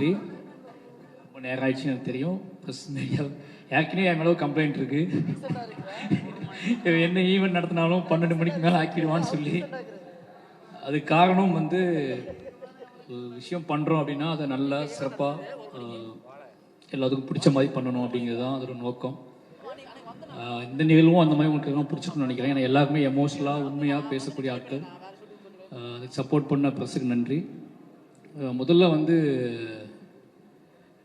நன்றி ரொம்ப நேரம் ஆயிடுச்சு எனக்கு தெரியும். ப்ளஸ் ஏற்கனவே என் மேலே கம்ப்ளைண்ட் இருக்கு. இவன் என்ன ஈவெண்ட் நடத்தினாலும் பன்னெண்டு மணிக்கு மேலே ஆக்கிடுவான்னு சொல்லி. அது காரணம் வந்து ஒரு விஷயம் பண்ணுறோம் அப்படின்னா அதை நல்லா சிறப்பாக எல்லாத்துக்கும் பிடிச்ச மாதிரி பண்ணணும் அப்படிங்கிறது தான் அதோட நோக்கம். இந்த நிகழ்வும் அந்த மாதிரி உங்களுக்கு எல்லாம் பிடிச்சிருக்குன்னு நினைக்கிறேன். ஏன்னா எல்லாருமே எமோஷனலாக உண்மையாக பேசக்கூடிய ஆட்கள். அதுக்கு சப்போர்ட் பண்ண ப்ரெஸ்ஸுக்கு நன்றி. முதல்ல வந்து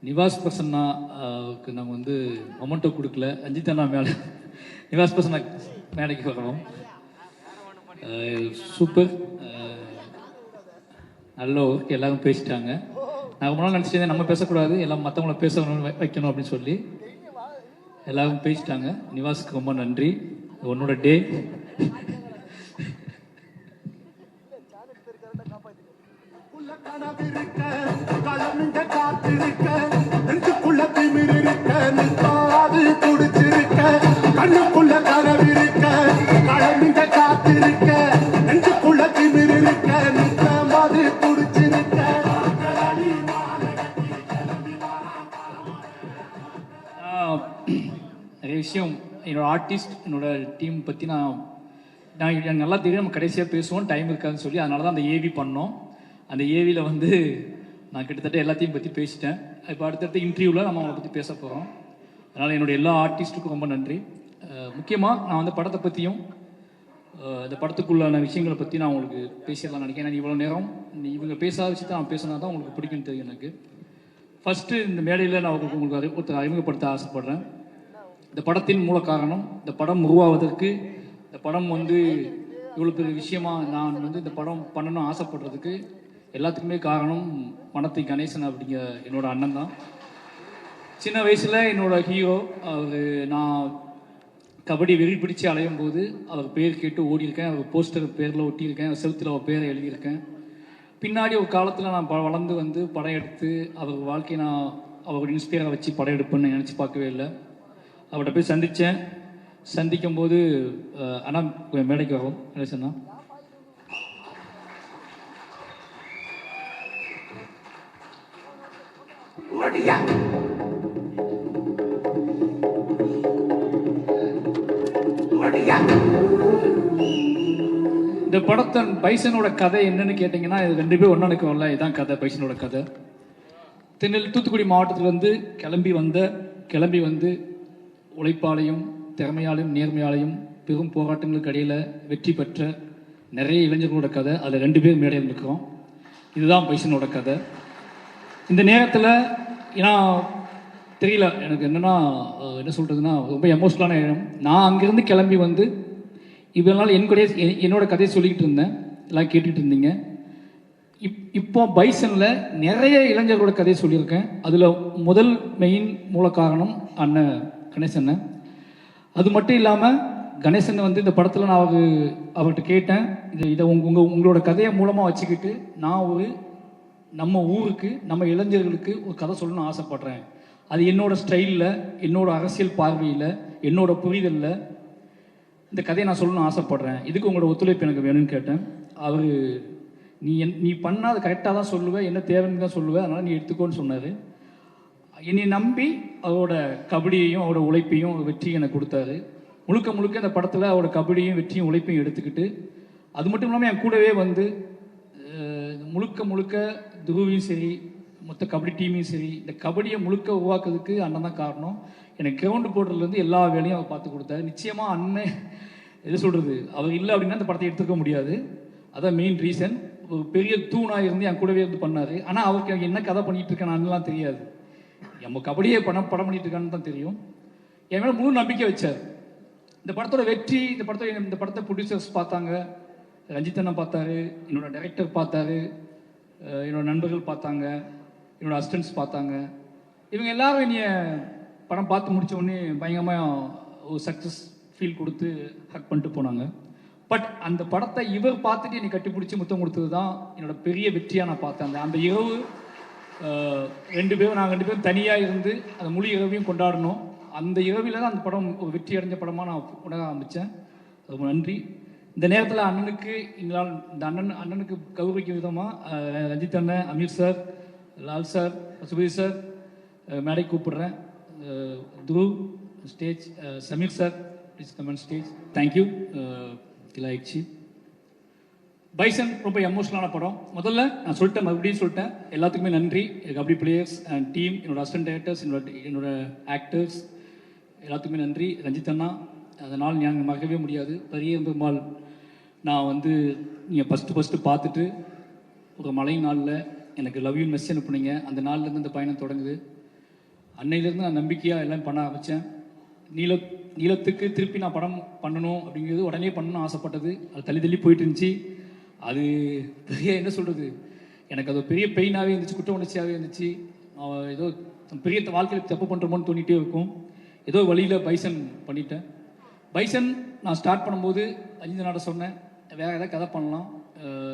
நிவாஸ் பிரசன்னாவுக்கு நாங்கள் வந்து மொமெண்டோ கொடுக்கல. அஞ்சித் அண்ணா மேலே நிவாஸ் பிரசன்னா மேடைக்கு வரணும் சூப்பர். நல்ல ஒர்க் எல்லாரும் பேசிட்டாங்க. நான் ரொம்ப நாள் நினச்சிட்டேன் நம்ம பேசக்கூடாது எல்லாம் மற்றவங்கள பேச வைக்கணும் அப்படின்னு சொல்லி எல்லாரும் பேசிட்டாங்க. நிவாஸுக்கு ரொம்ப நன்றி. உன்னோட டே. உள்ள கனவிருக்க, களமிங்க காத்திருக்க, நெஞ்சுக்குள்ள திமிரிருக்க, நிற்காது துடிச்சிருக்க, கண்ணுக்குள்ள கனவிருக்க, களமிங்க காத்திருக்க, நெஞ்சுக்குள்ள திமிரிருக்க, நிற்காது துடிச்சிருக்க. கடலடி மாநகரத்தில் கிளம்பி வாரான் நிறைய விஷயம். என்னோட ஆர்டிஸ்ட் என்னோட டீம் பற்றி நான் நான் எனக்கு நல்லா தெரியும். நம்ம கடைசியாக பேசுவோம். டைம் இருக்காதுன்னு சொல்லி அதனால தான் அந்த ஏவி பண்ணோம். அந்த ஏவியில் வந்து நான் கிட்டத்தட்ட எல்லாத்தையும் பற்றி பேசிட்டேன். இப்போ அடுத்தடுத்த இன்டர்வியூவில் நம்ம அவங்களை பற்றி பேச போகிறோம் அதனால் என்னுடைய எல்லா ஆர்டிஸ்ட்டுக்கும் ரொம்ப நன்றி. முக்கியமாக நான் வந்து படத்தை பற்றியும் இந்த படத்துக்குள்ளான விஷயங்களை பற்றி நான் உங்களுக்கு பேசிடலாம் நினைக்கிறேன். ஏன்னா இவ்வளோ நேரம் நீ இவங்க பேசாத விஷயத்தை நான் பேசினா தான் உங்களுக்கு பிடிக்கும்னு தெரியும் எனக்கு. ஃபஸ்ட்டு இந்த மேடையில் நான் உங்களுக்கு உங்களுக்கு அறி- ஒருத்தர் அறிமுகப்படுத்த ஆசைப்படுறேன். இந்த படத்தின் மூல காரணம் இந்த படம் உருவாவதற்கு இந்த படம் வந்து இவ்வளோ பெரிய விஷயமா நான் வந்து இந்த படம் பண்ணணும்னு ஆசைப்படுறதுக்கு எல்லாத்துக்குமே காரணம் மனத்தை கணேசன் அப்படிங்கிற என்னோட அண்ணன் தான் சின்ன வயசில் என்னோட ஹீரோ அவர் நான் கபடி வெறி பிடிச்சி அலையும் போது அவர் பேர் கேட்டு ஓடியிருக்கேன். அவர் போஸ்டர் பேரில் ஒட்டியிருக்கேன். செவுத்தில் அவர் பேரை எழுதியிருக்கேன். பின்னாடி ஒரு காலத்தில் நான் ப- வளர்ந்து வந்து படம் எடுத்து அவர் வாழ்க்கையை நான் அவரோட இன்ஸ்பியராக வச்சு படம் எடுப்பேன்னு நினச்சி பார்க்கவே இல்லை. அவர்கிட்ட போய் சந்தித்தேன் சந்திக்கும் போது அண்ணா மேடைக்கு வரும் என்ன சொன்னால் ஓடியா இந்த படத்தன் பைசனோட கதை என்னன்னு கேட்டிங்கன்னா இது ரெண்டு பேரும் ஒன்றா நிற்கும்ல இதுதான் கதை பைசனோட கதை. திருநெல் தூத்துக்குடி மாவட்டத்திலிருந்து கிளம்பி வந்த கிளம்பி வந்து உழைப்பாலையும் திறமையாலையும் நேர்மையாலையும் பெரும் போராட்டங்களுக்கு இடையில் வெற்றி பெற்ற நிறைய இளைஞர்களோட கதை. அதில் ரெண்டு பேர் மேடையில் இருக்கிறோம் இதுதான் பைசனோட கதை. இந்த நேரத்தில் ஏன்னா தெரியல எனக்கு என்னன்னா என்ன சொல்கிறதுன்னா ரொம்ப எமோஷ்னலான இடம் நான் அங்கேருந்து கிளம்பி வந்து இவ்வளோ நாள் என் என்னோட கதையை சொல்லிக்கிட்டு இருந்தேன். எல்லாம் கேட்டுட்டு இருந்தீங்க. இப் இப்போ பைசனில் நிறைய இளைஞர்களோட கதையை சொல்லியிருக்கேன். அதில் முதல் மெயின் மூல காரணம் அண்ணன் கணேசண்ணன் அது மட்டும் இல்லாமல் கணேசன் வந்து இந்த படத்தில் நான் அவர் அவர்கிட்ட கேட்டேன். இதை இதை உங்கள் உங்களோட கதையை மூலமாக வச்சுக்கிட்டு நான் ஒரு நம்ம ஊருக்கு நம்ம இளைஞர்களுக்கு ஒரு கதை சொல்லணும்னு ஆசைப்படுறேன். அது என்னோட ஸ்டைலில் என்னோட அரசியல் பார்வையில் என்னோட புரிதலில். இந்த கதையை நான் சொல்லணும்னு ஆசைப்பட்றேன். இதுக்கு உங்களோட ஒத்துழைப்பு எனக்கு வேணும்னு கேட்டேன். அவர் நீ என் நீ பண்ணால் கரெக்டாக தான் சொல்லுவேன் என்ன தேவைன்னு தான் சொல்லுவேன் அதனால் நீ எடுத்துக்கோன்னு சொன்னார். என்னை நம்பி அவரோட கபடியையும் அவரோட உழைப்பையும் வெற்றியும் எனக்கு கொடுத்தாரு. முழுக்க முழுக்க இந்த படத்தில் அவரோட கபடியும் வெற்றியும் உழைப்பையும் எடுத்துக்கிட்டு அது மட்டும் இல்லாமல் என் கூடவே வந்து முழுக்க முழுக்க துகுவையும் சரி மொத்த கபடி டீமையும் சரி இந்த கபடியை முழுக்க உருவாக்குறதுக்கு அண்ணன் தான் காரணம். எனக்கு கிரவுண்டு போடுறதுலேருந்து எல்லா வேலையும் அவர் பார்த்து கொடுத்தாரு. நிச்சயமாக அண்ணன் எது சொல்கிறது அவர் இல்லை அப்படின்னா இந்த படத்தை எடுத்துக்க முடியாது. அதான் மெயின் ரீசன் ஒரு பெரிய தூணாக இருந்து என் கூடவே இருந்து பண்ணார். ஆனால் அவருக்கு எனக்கு என்ன கதை பண்ணிகிட்டு இருக்கேன் தெரியாது. நம்ம கபடியே படம் படம் பண்ணிட்டு இருக்கான்னு தான் தெரியும். என் மேலே முழு நம்பிக்கை வச்சார். இந்த படத்தோட வெற்றி இந்த படத்தோட இந்த படத்தை ப்ரொடியூசர்ஸ் பார்த்தாங்க. ரஞ்சித் அண்ணன் பார்த்தாரு. என்னோட டைரக்டர் பார்த்தாரு. என்னோடய நண்பர்கள் பார்த்தாங்க என்னோடய அசிஸ்டன்ட்ஸ் பார்த்தாங்க. இவங்க எல்லாரும் என்னைய படம் பார்த்து முடித்த உடனே பயங்கரமாக ஒரு சக்ஸஸ் ஃபீல் கொடுத்து ஹக் பண்ணிட்டு போனாங்க. பட் அந்த படத்தை இவர் பார்த்துட்டு என்னை கட்டிப்பிடிச்சி முத்தம் கொடுத்தது தான் என்னோட பெரிய வெற்றியாக நான் பார்த்தேன். அந்த அந்த இரவு ரெண்டு பேரும் நாங்கள் ரெண்டு பேரும் தனியாக இருந்து அந்த முழு இரவையும் கொண்டாடணும் அந்த இரவில் தான் அந்த படம் ஒரு வெற்றி அடைஞ்ச படமாக நான் உணர ஆரம்பித்தேன் ரொம்ப நன்றி. இந்த நேரத்தில் அண்ணனுக்கு எங்களால் இந்த அண்ணன் அண்ணனுக்கு கௌரவிக்கும் விதமாக ரஞ்சித் அண்ணன் Ameer sir Lal sir Subir sir மேடை கூப்பிடுறேன். Dhruv stage Sameer sir please comment stage thank you இலாய்ச்சி Bison ரொம்ப எமோஷனலான படம். முதல்ல நான் சொல்லிட்டேன் மறுபடியும் சொல்லிட்டேன். எல்லாத்துக்குமே நன்றி. கபடி பிளேயர்ஸ் அண்ட் டீம் என்னோட அசிஸ்டன்ட் டேரக்டர்ஸ் என்னோட என்னோட ஆக்டர்ஸ் எல்லாத்துக்குமே நன்றி. ரஞ்சித் அண்ணா அதனால் நாங்கள் மறக்கவே முடியாது. பெரிய பெருமாள் நான் வந்து நீங்கள் ஃபஸ்ட்டு ஃபஸ்ட்டு பார்த்துட்டு ஒரு மழை நாளில் எனக்கு லவ் யூ மெசேஜ் அனுப்புனீங்க. அந்த நாள்லேருந்து அந்த பயணம் தொடங்குது. அன்னையிலேருந்து நான் நம்பிக்கையாக எல்லாம் பண்ண ஆரம்பித்தேன் நீல நீளத்துக்கு திருப்பி நான் படம் பண்ணணும் அப்படிங்கிறது உடனே பண்ணணும்னு ஆசைப்பட்டது. அது தள்ளி தள்ளி போயிட்டு இருந்துச்சு. அது பெரிய என்ன சொல்கிறது எனக்கு அது பெரிய பெயினாகவே இருந்துச்சு குற்ற உணர்ச்சியாகவே இருந்துச்சு. ஏதோ பெரிய வாழ்க்கையில் தப்பு பண்ணுறோமோன்னு தோண்டிகிட்டே இருக்கும். ஏதோ வழியில் பைசன் பண்ணிட்டேன். பைசன் நான் ஸ்டார்ட் பண்ணும்போது அஞ்சு நாட சொன்னேன் வேற ஏதாவது கதை பண்ணலாம்.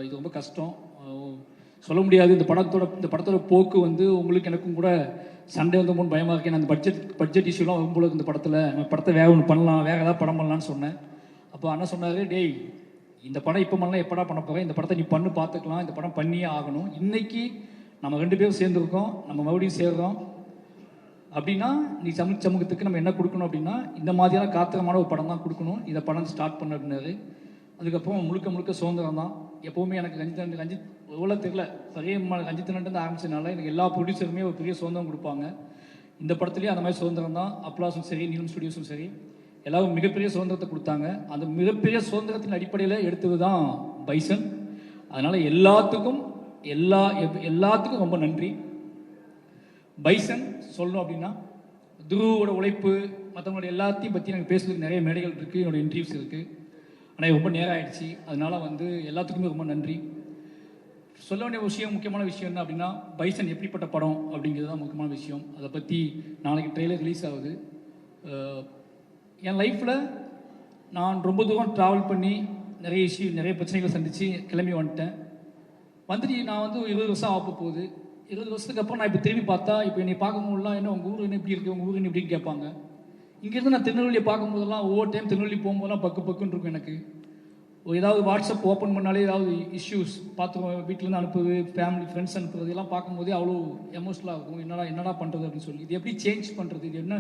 இது ரொம்ப கஷ்டம். சொல்ல முடியாது. இந்த படத்தோட இந்த படத்தோட போக்கு வந்து உங்களுக்கு எனக்கும் கூட சண்டை வந்தோம்னு பயமாக இருக்கேன் அந்த பட்ஜெட் பட்ஜெட் இஷ்யூலாம் வரும்போது இந்த படத்தில். நம்ம படத்தை வேக ஒன்று பண்ணலாம். வேக ஏதாவது படம் பண்ணலாம்னு சொன்னேன். அப்போ அண்ணன் சொன்னார் டேய் இந்த படம் இப்போ பண்ணலாம். எப்படா பண்ண போகிறேன் இந்த படத்தை நீ பண்ணு பார்த்துக்கலாம் இந்த படம் பண்ணியே ஆகணும். இன்னைக்கு நம்ம ரெண்டு பேரும் சேர்ந்துருக்கோம். நம்ம மறுபடியும் சேர்றோம். அப்படின்னா நீ சமூக சமூகத்துக்கு நம்ம என்ன கொடுக்கணும் அப்படின்னா இந்த மாதிரியான காத்திரமான ஒரு படம் தான் கொடுக்கணும். இதை படம் ஸ்டார்ட் பண்ண அப்படின்னாரு. அதுக்கப்புறம் முழுக்க முழுக்க சுதந்திரம் தான். எப்போவுமே எனக்கு ரஞ்சித் ரஞ்சித் எவ்வளோ தெரியல. பெரிய ரஞ்சித் நண்டு ஆரம்பிச்சதுனால எனக்கு எல்லா ப்ரொடியூசருமே ஒரு பெரிய சுதந்திரம் கொடுப்பாங்க. இந்த படத்துலேயும் அந்த மாதிரி சுதந்திரம் தான். அப்ளாஸும் சரி நீலம் ஸ்டுடியோஸும் சரி. எல்லாரும் மிகப்பெரிய சுதந்திரத்தை கொடுத்தாங்க. அந்த மிகப்பெரிய சுதந்திரத்தின் அடிப்படையில் எடுத்தது தான் பைசன். அதனால் எல்லாத்துக்கும் எல்லா எப்- எல்லாத்துக்கும் ரொம்ப நன்றி. பைசன் சொல்லணும் அப்படின்னா துருவோட உழைப்பு மற்றவங்களோட எல்லாத்தையும் பற்றி நாங்கள் பேசுறதுக்கு நிறைய மேடைகள் இருக்குது என்னோட இன்டர்வியூஸ் இருக்குது ஆனால் ரொம்ப நேரம் ஆயிடுச்சு. அதனால் வந்து எல்லாத்துக்குமே ரொம்ப நன்றி. சொல்ல வேண்டிய விஷயம் முக்கியமான விஷயம் என்ன அப்படின்னா பைசன் எப்படிப்பட்ட படம் அப்படிங்கிறது தான் முக்கியமான விஷயம். அதை பற்றி நாளைக்கு ட்ரெய்லர் ரிலீஸ் ஆகுது. என் லைஃப்பில் நான் ரொம்ப தூரம் ட்ராவல் பண்ணி நிறைய இஷ்யூ நிறைய பிரச்சனைகளை சந்தித்து கிளம்பி வந்துட்டேன். வந்துட்டு நான் வந்து இருபது வருஷம் ஆக போகுது இருபது வருஷத்துக்கு அப்புறம் நான் இப்போ திரும்பி பார்த்தா இப்போ என்னை பார்க்கும்போதுலாம் என்ன உங்கள் ஊர் என்ன இப்படி இருக்கு உங்கள் ஊர் என்ன இப்படின்னு கேட்பாங்க. இங்கேருந்து நான் திருநெல்வேலியை பார்க்கும்போதெல்லாம் ஒவ்வொரு டைம் திருநெல்வேலி போகும்போதெல்லாம் பக்கு பக்குன்னு இருக்கும் எனக்கு. ஏதாவது வாட்ஸ்அப் ஓப்பன் பண்ணாலே ஏதாவது இஷ்யூஸ் பார்த்து வீட்டிலேருந்து அனுப்புவது ஃபேமிலி ஃப்ரெண்ட்ஸ் அனுப்புறது எல்லாம் பார்க்கும்போதே அவ்வளோ எமோஷனலாக இருக்கும். என்னடா என்னடா பண்ணுறது அப்படின்னு சொல்லி. இது எப்படி சேஞ்ச் பண்ணுறது இது என்ன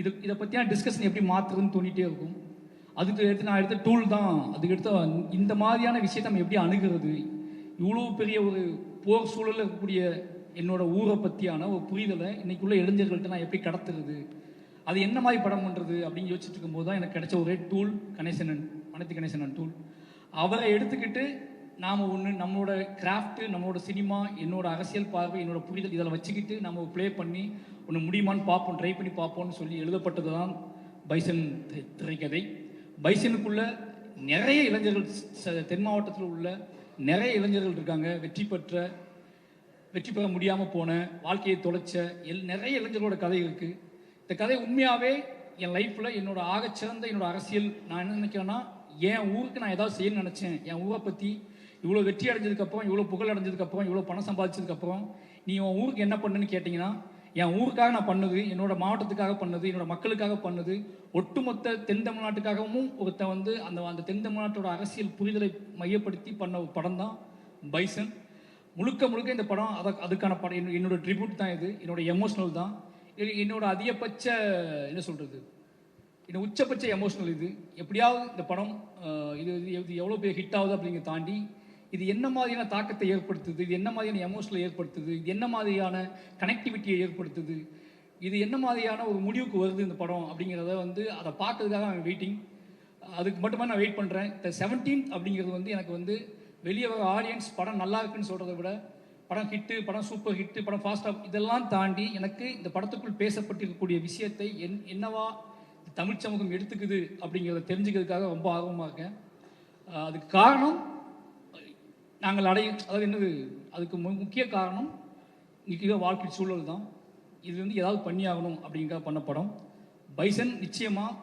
இது இதை பற்றியான டிஸ்கஷன் எப்படி மாற்றுறதுன்னு தோண்டிகிட்டே இருக்கும். அதுக்கு எடுத்து நான் எடுத்த டூல் தான். அதுக்கு எடுத்த இந்த மாதிரியான விஷயத்தை நம்ம எப்படி அணுகிறது? இவ்வளோ பெரிய ஒரு போர் சூழலில் இருக்கக்கூடிய என்னோட ஊரை பற்றியான ஒரு புரிதலை இன்னைக்குள்ள இளைஞர்கள்ட்ட நான் எப்படி கடத்துறது? அது என்ன மாதிரி படம் பண்ணுறது அப்படின்னு யோசிச்சுட்டு இருக்கும்போது தான் எனக்கு கிடைச்ச ஒரே டூல் கணேசனன் அனைத்து கணேசனன் டூல் அவரை எடுத்துக்கிட்டு நாம் ஒன்று நம்மளோட கிராஃப்ட்டு நம்மளோட சினிமா என்னோட அரசியல் பார்வை என்னோட புரிதல் இதில் வச்சுக்கிட்டு நம்ம ப்ளே பண்ணி ஒன்று முடியுமான்னு பார்ப்போம் ட்ரை பண்ணி பார்ப்போம்னு சொல்லி எழுதப்பட்டது தான் பைசன் திரைக்கதை. பைசனுக்குள்ள நிறைய இளைஞர்கள் தென் மாவட்டத்தில் உள்ள நிறைய இளைஞர்கள் இருக்காங்க. வெற்றி பெற்ற வெற்றி பெற முடியாமல் போன வாழ்க்கையை தொலைச்ச எல் நிறைய இளைஞர்களோட கதை இருக்குது இந்த கதை உண்மையாகவே என் லைஃப்பில் என்னோட ஆகச்சிறந்த என்னோட அரசியல். நான் என்ன நினைக்கிறேன்னா என் ஊருக்கு நான் ஏதாவது செய்யணும்னு நினச்சேன். என் ஊரை பற்றி இவ்வளோ வெற்றி அடைஞ்சதுக்கப்புறம் இவ்வளோ புகழ் அடைஞ்சதுக்கப்புறம் இவ்வளோ பணம் சம்பாதிச்சதுக்கப்புறம் நீ உன் ஊருக்கு என்ன பண்ணுன்னு கேட்டிங்கன்னா என் ஊருக்காக நான் பண்ணது என்னோட மாவட்டத்துக்காக பண்ணது என்னோட மக்களுக்காக பண்ணது ஒட்டுமொத்த தென் தமிழ்நாட்டுக்காகவும் ஒருத்தன் வந்து அந்த அந்த தென் தமிழ்நாட்டோட அரசியல் புரிதலை மையப்படுத்தி பண்ண ஒரு படம் தான் பைசன். முழுக்க முழுக்க இந்த படம் அதை அதுக்கான படம் என்னோட- ட்ரிபியூட் தான் இது. என்னோட எமோஷனல் தான். என்னோட அதிகபட்ச என்ன சொல்கிறது என்னோட உச்சபட்ச எமோஷனல் இது. எப்படியாவது இந்த படம் இது இது எவ்வளோ பெரிய ஹிட் ஆகுது அப்படிங்கிறத தாண்டி இது என்ன மாதிரியான தாக்கத்தை ஏற்படுத்துது? இது என்ன மாதிரியான எமோஷனலை ஏற்படுத்துது? இது என்ன மாதிரியான கனெக்டிவிட்டியை ஏற்படுத்துது? இது என்ன மாதிரியான ஒரு முடிவுக்கு வருது இந்த படம் அப்படிங்கிறத வந்து அதை பார்க்கறதுக்காக நான் வெயிட்டிங் அதுக்கு மட்டுமே நான் வெயிட் பண்ணுறேன் இந்த செவன்டீன் அப்படிங்கிறது வந்து எனக்கு வந்து வெளியே வர ஆடியன்ஸ் படம் நல்லா இருக்குன்னு சொல்கிறத விட படம் ஹிட்டு படம் சூப்பர் ஹிட்டு படம் ஃபாஸ்டாக இதெல்லாம் தாண்டி எனக்கு இந்த படத்துக்குள் பேசப்பட்டிருக்கக்கூடிய விஷயத்தை என் என்னவா தமிழ் சமூகம் எடுத்துக்குது அப்படிங்கிறத தெரிஞ்சுக்கிறதுக்காக ரொம்ப ஆர்வமாக இருக்கேன். அதுக்கு காரணம் நாங்கள் அடைய அதாவது என்னது அதுக்கு மு- முக்கிய காரணம் இன்றைக்கி வாழ்க்கை சூழல் தான். இது வந்து ஏதாவது பண்ணியாகணும் அப்படிங்கிற பண்ண படம். பைசன் நிச்சயமாக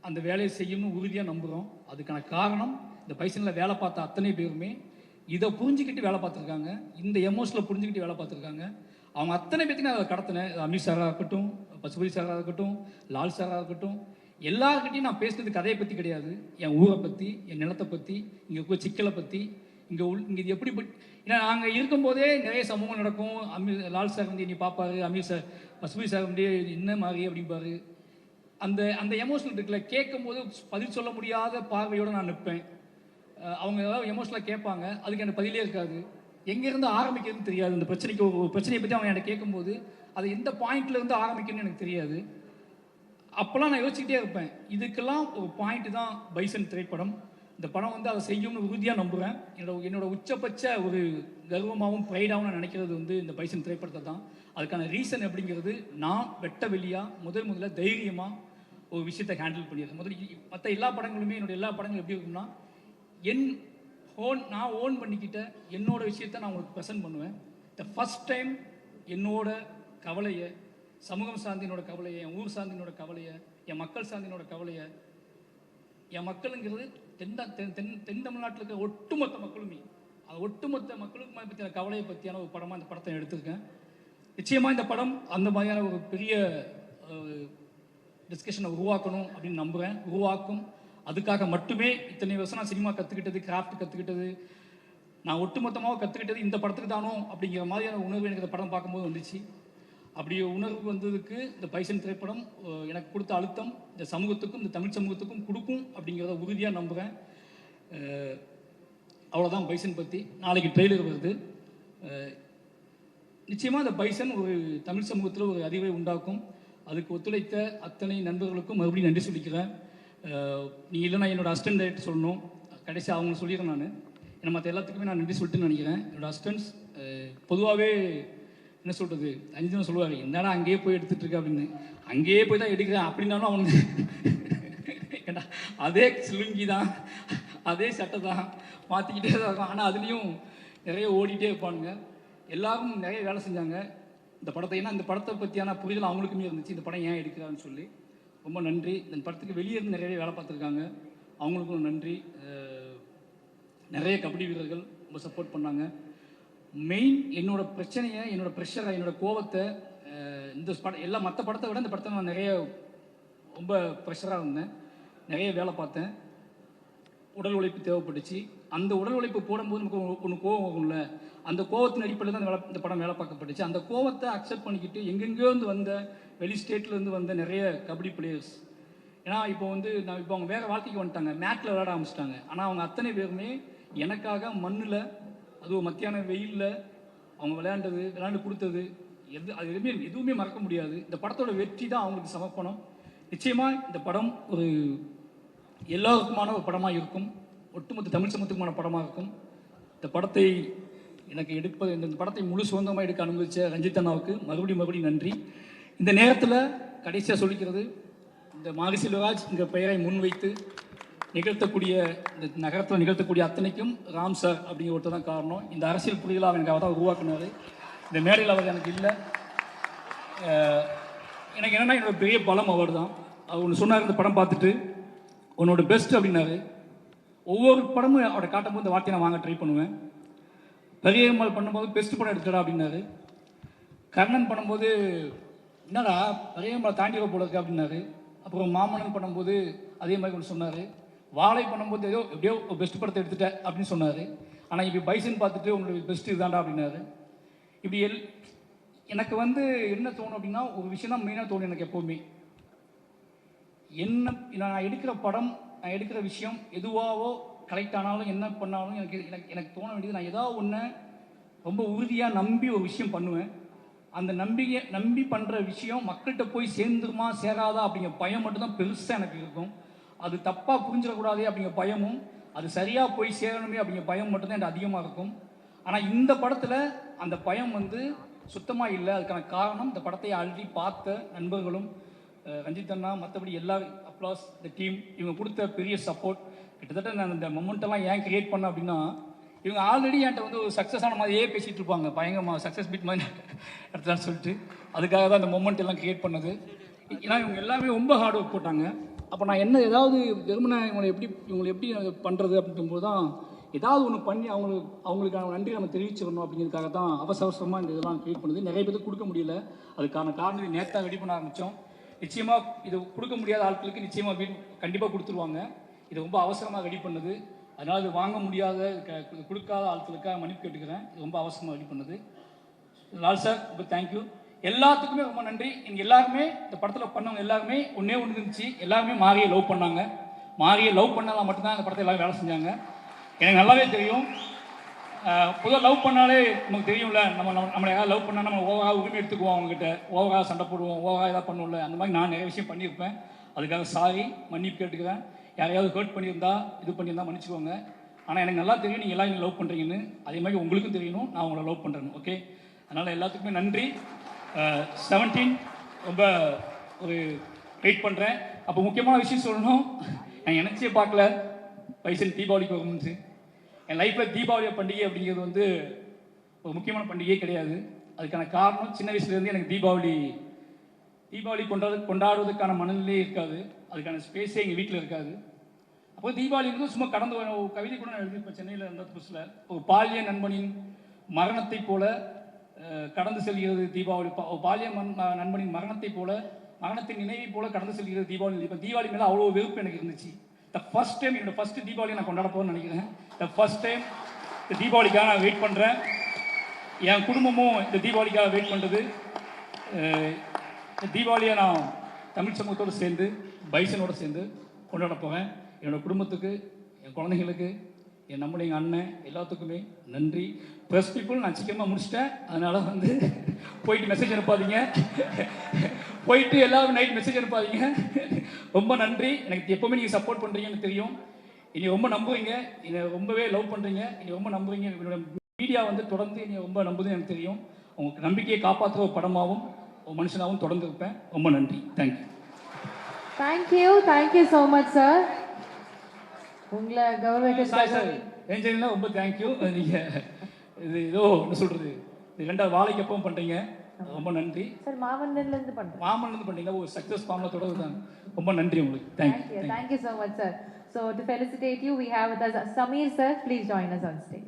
அந்த வேலையை செய்யணும்னு உறுதியாக நம்புகிறோம் அதுக்கான காரணம் இந்த பைசனில் வேலை பார்த்த அத்தனை பேருமே இதை புரிஞ்சுக்கிட்டு வேலை பார்த்துருக்காங்க. இந்த எமோஷனில் புரிஞ்சுக்கிட்டு வேலை பார்த்துருக்காங்க. அவங்க அத்தனை பேர்த்துக்கும் நான் அதை கடத்தினேன். அமித் சாராக இருக்கட்டும் பசுபதி சாராக இருக்கட்டும் லால் சாராக இருக்கட்டும். எல்லாருக்கிட்டையும் நான் பேசுனது கதையை பற்றி கிடையாது. என் ஊரை பற்றி என் நிலத்தை பற்றி இங்கே இருக்க சிக்கலை பற்றி இங்கே உள் இங்கே இது எப்படி பட்- ஏன்னா நாங்கள் இருக்கும்போதே நிறைய சமூகம் நடக்கும். அமீர் லால் சார் வந்து நீ பார்ப்பாரு. அமீர் சார் பசுபதி சார் வந்து என்ன மாதிரி அப்படிம்பாரு. அந்த அந்த எமோஷனல் இருக்குல்ல கேட்கும்போது பதில் சொல்ல முடியாத பார்வையோடு நான் நிற்பேன். அவங்க ஏதாவது எமோஷனலாக கேட்பாங்க. அதுக்கு எனக்கு பதிலே இருக்காது. எங்கேருந்து ஆரம்பிக்கிறதுன்னு தெரியாது. இந்த பிரச்சனைக்கு ஒரு பிரச்சனையை பற்றி அவங்க என்கிட்ட கேட்கும்போது அது எந்த பாயிண்ட்லேருந்து ஆரம்பிக்கணும்னு எனக்கு தெரியாது. அப்போல்லாம் நான் யோசிச்சுக்கிட்டே இருப்பேன். இதுக்கெல்லாம் ஒரு பாயிண்ட் தான் பைசன் திரைப்படம். இந்த படம் வந்து அதை செய்யும்னு உறுதியாக நம்புகிறேன் என்னோட என்னோட உச்சபட்ச ஒரு கர்வமாகவும் ப்ரைடாகவும் நான் நினைக்கிறது வந்து இந்த பைசன் திரைப்படத்தை தான். அதுக்கான ரீசன் அப்படிங்கிறது நான் வெட்ட வெளியாக முதல் முதல்ல தைரியமாக ஒரு விஷயத்தை ஹேண்டில் பண்ணியிருக்கேன் முதல்ல மற்ற எல்லா படங்களுமே என்னோட எல்லா படங்களும் எப்படி இருக்கும்னா என் ஓன் நான் ஓன் பண்ணிக்கிட்ட என்னோட விஷயத்தை நான் உங்களுக்கு ப்ரெசென்ட் பண்ணுவேன். த ஃபஸ்ட் டைம் என்னோட கவலையை சமூகம் சார்ந்தினோட கவலையை என் ஊர் சார்ந்தினோட கவலையை என் மக்கள் சார்ந்தினோட கவலையை என் மக்களுங்கிறது தென் தென் தென் தென் தமிழ்நாட்டில் இருக்க ஒட்டுமொத்த மக்களுமே. அது ஒட்டுமொத்த மக்களுக்கு பற்றின கவலையை பற்றியான ஒரு படமாக இந்த படத்தை எடுத்திருக்கேன். நிச்சயமாக இந்த படம் அந்த மாதிரியான ஒரு பெரிய டிஸ்கஷனை உருவாக்கணும் அப்படின்னு நம்புகிறேன் உருவாக்கும் அதுக்காக மட்டுமே இத்தனை வருஷம் நான் சினிமா கற்றுக்கிட்டது கிராஃப்ட் கற்றுக்கிட்டது நான் ஒட்டுமொத்தமாக கற்றுக்கிட்டது இந்த படத்துக்கு தானோ அப்படிங்கிற மாதிரியான உணர்வு எனக்கு இந்த படம் பார்க்கும்போது வந்துச்சு. அப்படி உணர்வு வந்ததுக்கு இந்த பைசன் திரைப்படம் எனக்கு கொடுத்த அழுத்தம் இந்த சமூகத்துக்கும் இந்த தமிழ் சமூகத்துக்கும் கொடுக்கும் அப்படிங்கிறத உறுதியாக நம்புகிறேன் அவ்வளோதான் பைசன் பற்றி நாளைக்கு ட்ரெய்லர் வருது. நிச்சயமாக இந்த பைசன் ஒரு தமிழ் சமூகத்தில் ஒரு அறிவை உண்டாக்கும். அதுக்கு ஒத்துழைத்த அத்தனை நண்பர்களுக்கும் மறுபடியும் நன்றி சொல்லிக்கிறேன். நீ இல்லைன்னா என்னோட அசிஸ்டன்ட் டைரக்டர் சொல்லணும். கடைசி அவங்க சொல்லிடுறேன் நான். ஏன்னா மற்ற எல்லாத்துக்குமே நான் நன்றி சொல்லிட்டு நினைக்கிறேன். என்னோட அஸ்டன்ஸ் பொதுவாகவே என்ன சொல்கிறது அஞ்சு சொல்லுவாங்க என்னடா அங்கேயே போய் எடுத்துட்டு இருக்க? அப்படின்னு. அங்கேயே போய் தான் எடுக்கிறேன். அப்படின்னாலும் அவனுக்கு ஏன்னா அதே சிலுங்கி தான் அதே சட்டை தான் மாற்றிக்கிட்டே தான் இருக்கும் ஆனால் அதுலேயும் நிறைய ஓடிட்டே இருப்பானுங்க. எல்லாரும் நிறைய வேலை செஞ்சாங்க. இந்த படத்தை ஏன்னா இந்த படத்தை பற்றியான புரிதல் அவங்களுக்குமே இருந்துச்சு. இந்த படம் ஏன் எடுக்கிறான்னு சொல்லி. ரொம்ப நன்றி. இந்த படத்துக்கு வெளியே இருந்து நிறைய வேலை பார்த்துருக்காங்க. அவங்களுக்கும் நன்றி. நிறைய கபடி வீரர்கள் ரொம்ப சப்போர்ட் பண்ணாங்க. மெயின் என்னோட பிரச்சனையை என்னோட ப்ரெஷரை என்னோட கோபத்தை இந்த படம் எல்லா மற்ற படத்தை விட இந்த படத்தை நான் நிறைய ரொம்ப ப்ரெஷராக இருந்தேன். நிறைய வேலை பார்த்தேன். உடல் உழைப்பு தேவைப்பட்டுச்சு. அந்த உடல் உழைப்பு போடும்போது நமக்கு ஒன்று- கோபம் கோவம் அந்த கோவத்தின் அடிப்படையில் தான் இந்த இந்த படம் வேலை பார்க்கப்பட்டுச்சு. அந்த கோவத்தை அக்செப்ட் பண்ணிக்கிட்டு எங்கெங்கேயோ இருந்து வந்த வெளி ஸ்டேட்லேருந்து வந்த நிறைய கபடி பிளேயர்ஸ் ஏன்னா இப்போ வந்து நான் இப்போ அவங்க வேறு வாழ்க்கைக்கு வந்துட்டாங்க. மேட்டில் விளையாட ஆரம்பிச்சிட்டாங்க. ஆனால் அவங்க அத்தனை பேருமே எனக்காக மண்ணில் அதுவும் மத்தியான வெயிலில் அவங்க விளையாண்டது விளையாண்டு கொடுத்தது எது அது எதுவுமே எதுவுமே மறக்க முடியாது. இந்த படத்தோட வெற்றி தான் அவங்களுக்கு சமர்ப்பணம். நிச்சயமாக இந்த படம் ஒரு எல்லாருக்குமான ஒரு படமாக இருக்கும். ஒட்டுமொத்த தமிழ் சமூகத்துக்குமான படமாக இருக்கும் இந்த படத்தை எனக்கு எடுப்பது இந்த படத்தை முழு சுதந்திரமாக எடுக்க அனுமதித்த ரஞ்சித் அண்ணாவுக்கு மறுபடியும் மறுபடியும் நன்றி. இந்த நேரத்தில் கடைசியாக சொல்லிக்கிறது இந்த மாரி செல்வராஜ் என்ற பெயரை முன்வைத்து நிகழ்த்தக்கூடிய இந்த நகரத்தில் நிகழ்த்தக்கூடிய அத்தனைக்கும் ராம் சார் அப்படிங்கிற ஒருத்தர் தான் காரணம். இந்த அரசியல் புரிதலாக எனக்கு அவர் தான் உருவாக்குனாரு. இந்த மேடையில் அவர் எனக்கு இல்லை. எனக்கு என்னென்னா என்னோட பெரிய பலம் அவர் தான் அவர் ஒன்று சொன்னார் இந்த படம் பார்த்துட்டு. உன்னோட பெஸ்ட் அப்படின்னாரு. ஒவ்வொரு படமும் அவரை காட்டும்போது இந்த வார்த்தையை நான் வாங்க ட்ரை பண்ணுவேன். பெரியம்மாள் பண்ணும்போது பெஸ்ட் படம் எடுத்துடா அப்படின்னாரு. கர்ணன் பண்ணும்போது என்னடா பெரியம்மாள் தாண்டி போல இருக்கு அப்படின்னாரு. அப்புறம் மாமன்னன் பண்ணும்போது அதே மாதிரி ஒன்று சொன்னார். வாழை பண்ணும்போது ஏதோ எப்படியோ பெஸ்ட் படத்தை எடுத்துட்டேன் அப்படின்னு சொன்னார். ஆனால் இப்போ பைசன் பார்த்துட்டு உங்களுடைய பெஸ்ட் இதுதான்டா அப்படின்னாரு. இப்படி எல் எனக்கு வந்து என்ன தோணும் அப்படின்னா ஒரு விஷயம் தான் மெயினாக தோணும் எனக்கு எப்போவுமே. என்ன நான் எடுக்கிற படம் நான் எடுக்கிற விஷயம் எதுவாவோ கலெக்ட் ஆனாலும் என்ன பண்ணாலும் எனக்கு எனக்கு எனக்கு தோண வேண்டியது நான் ஏதாவது ஒன்று ரொம்ப உறுதியாக நம்பி ஒரு விஷயம் பண்ணுவேன். அந்த நம்பிக்கை நம்பி பண்ணுற விஷயம் மக்கள்கிட்ட போய் சேர்ந்துருமா சேராதா அப்படிங்கிற பயம் மட்டும்தான் பெருசாக எனக்கு இருக்கும். அது தப்பாக புரிஞ்சிடக்கூடாதே அப்படிங்கிற பயமும் அது சரியாக போய் சேரணுமே அப்படிங்கிற பயம் மட்டும்தான் எனக்கு அதிகமாக இருக்கும். ஆனால் இந்த படத்தில் அந்த பயம் வந்து சுத்தமாக இல்லை. அதுக்கான காரணம் இந்த படத்தை ஆல்ரெடி பார்த்த நண்பர்களும் ரஞ்சித் அண்ணா மற்றபடி எல்லா அப்ளாஸ் இந்த டீம் இவங்க கொடுத்த பெரிய சப்போர்ட் கிட்டத்தட்ட நான் இந்த மொமெண்ட்டெல்லாம் ஏன் கிரியேட் பண்ணேன் அப்படின்னா இவங்க ஆல்ரெடி என்கிட்ட வந்து ஒரு சக்ஸஸ் ஆன மாதிரியே பேசிகிட்டு இருப்பாங்க. பயங்கரமாக சக்ஸஸ் பீட் மாதிரி எடுத்தான்னு சொல்லிட்டு அதுக்காக தான் இந்த மொமெண்ட் எல்லாம் கிரியேட் பண்ணது. ஏன்னா இவங்க எல்லாமே ரொம்ப ஹார்ட் ஒர்க் போட்டாங்க. அப்போ நான் என்ன ஏதாவது வெறுமனே இவங்களை எப்படி இவங்களை எப்படி பண்ணுறது அப்படிங்கும்போது தான் ஏதாவது ஒன்று பண்ணி அவங்களுக்கு அவங்களுக்கான நன்றி நம்ம தெரிவிச்சிடணும் அப்படிங்கிறதுக்காக தான் அவசர அவசரமாக இந்த இதெல்லாம் கிரியேட் பண்ணுது. நிறைய பேருக்கு கொடுக்க முடியல. அதுக்கான காரணம் நேத்தாக ரெடி பண்ண ஆரம்பித்தோம் நிச்சயமாக இது கொடுக்க முடியாத ஆட்களுக்கு நிச்சயமாக வீடு கண்டிப்பாக கொடுத்துருவாங்க. இது ரொம்ப அவசரமாக ரெடி பண்ணது. அதனால் அது வாங்க முடியாத க- கொடுக்காத ஆட்களுக்காக மன்னிப்பு கேட்டுக்கிறேன். இது ரொம்ப அவசரமாக ரெடி பண்ணது. லால் சார் ரொம்ப தேங்க்யூ எல்லாத்துக்குமே ரொம்ப நன்றி. இங்கே எல்லாருமே இந்த படத்தில் பண்ணவங்க எல்லாருமே ஒன்றே ஒன்று இருந்துச்சு. எல்லாருமே மாரியை லவ் பண்ணாங்க. மாரியை லவ் பண்ணால் மட்டும்தான் இந்த படத்தை எல்லாரும் வேலை செஞ்சாங்க. எனக்கு நல்லாவே தெரியும். பொதுவாக லவ் பண்ணாலே நமக்கு தெரியும்ல நம்ம நம்ம நம்மளை யாராவது லவ் பண்ணால் நம்ம ஓவராக உரிமை எடுத்துக்குவோம் அவங்ககிட்ட. ஓவராக சண்டை போடுவோம் ஓவராக ஏதாவது பண்ணுவோம்ல அந்த மாதிரி நான் நிறைய விஷயம் பண்ணியிருப்பேன். அதுக்காக சாரி மன்னிப்பு கேட்டுக்கிறேன். யாரையாவது ஹர்ட் பண்ணியிருந்தா இது பண்ணியிருந்தா மன்னிச்சுக்கோங்க. ஆனால் எனக்கு நல்லா தெரியும் நீங்கள் எல்லாரும் லவ் பண்ணுறீங்கன்னு அதே மாதிரி உங்களுக்கும் தெரியணும் நான் உங்களை லவ் பண்ணுறேன் ஓகே அதனால் எல்லாத்துக்குமே நன்றி. செவன்டீன் ரொம்ப ஒரு வெயிட் பண்ணுறேன் அப்போ முக்கியமான விஷயம் சொல்லணும். நான் நினச்சே பார்க்கல. பைசன் தீபாவளிக்கு வரும்னு. என் லைஃப்பில் தீபாவளி பண்டிகை அப்படிங்கிறது வந்து ஒரு முக்கியமான பண்டிகையே கிடையாது. அதுக்கான காரணம் சின்ன வயசுலேருந்து எனக்கு தீபாவளி தீபாவளி கொண்டாடு கொண்டாடுவதற்கான மனநிலையே இருக்காது. அதுக்கான ஸ்பேஸே எங்கள் வீட்டில் இருக்காது. அப்போ தீபாவளி சும்மா கடந்து வர ஒரு கவிதை கூட நான் எழுதியிருப்பேன் சென்னையில் இருந்த புதுசில். ஒரு பாலிய நண்பனின் மரணத்தைப் போல கடந்து செல்கிறது தீபாவளி. பா- பாலிய நண்பனின் மரணத்தைப் போல மரணத்தின் நினைவை போல கடந்து செல்கிறது தீபாவளி. இப்போ தீபாவளி மேலே அவ்வளோ வெறுப்பு எனக்கு இருந்துச்சு. த ஃபஸ்ட் டைம் என்னோட ஃபஸ்ட் தீபாவளி நான் கொண்டாட போகிறேன்னு நினைக்கிறேன். த ஃபஸ்ட் டைம் இந்த தீபாவளிக்காக நான் வெயிட் பண்ணுறேன் என் குடும்பமும் இந்த தீபாவளிக்காக வெயிட் பண்ணுறது இந்த தீபாவளியை நான் தமிழ் சமூகத்தோடு சேர்ந்து பைசனோடு சேர்ந்து கொண்டாட போவேன் என்னோட குடும்பத்துக்கு என் குழந்தைங்களுக்கு என் நம்முடைய எங்கள் அண்ணன் எல்லாத்துக்குமே நன்றி. ப்ரெஸ் பீப்புள் நான் சீக்கிரமாக முடிச்சிட்டேன். அதனால் வந்து போயிட்டு மெசேஜ் அனுப்பாதீங்க. போயிட்டு எல்லாரும் நைட் மெசேஜ் அனுப்பாதீங்க. ரொம்ப நன்றி. எனக்கு எப்போவுமே நீங்கள் சப்போர்ட் பண்ணுறீங்கன்னு தெரியும். இனி ரொம்ப நம்புவீங்க. என்னை ரொம்பவே லவ் பண்ணுறீங்க இனி ரொம்ப நம்புவீங்க என்னோட மீடியா வந்து தொடர்ந்து என்னை ரொம்ப நம்புதுன்னு எனக்கு தெரியும். உங்களுக்கு நம்பிக்கையை காப்பாற்றுற ஒரு படமாகவும் ஒரு மனுஷனாகவும் தொடர்ந்து இருப்பேன். ரொம்ப நன்றி. Thank you thank you. So much, sir. உங்களை சார் கௌரவிக்க சார் ஏஞ்சலினா ரொம்ப தேங்க்யூ நீங்கள் இது ஏதோ என்ன சொல்கிறது இது ரெண்டாவது வாழைக்கு எப்பவும் பண்ணுறீங்க ரொம்ப நன்றி சார் மாமன்னன்ல இருந்து பண்றேன் மாமன்லேருந்து பண்ணுறீங்க ஒரு சக்ஸஸ் ஃபார்மில் தொடர்ந்து தான் ரொம்ப நன்றி உங்களுக்கு thank you Thank you, thank you so much, sir. So to felicitate you, we have with us Samir, sir. Please join us on stage.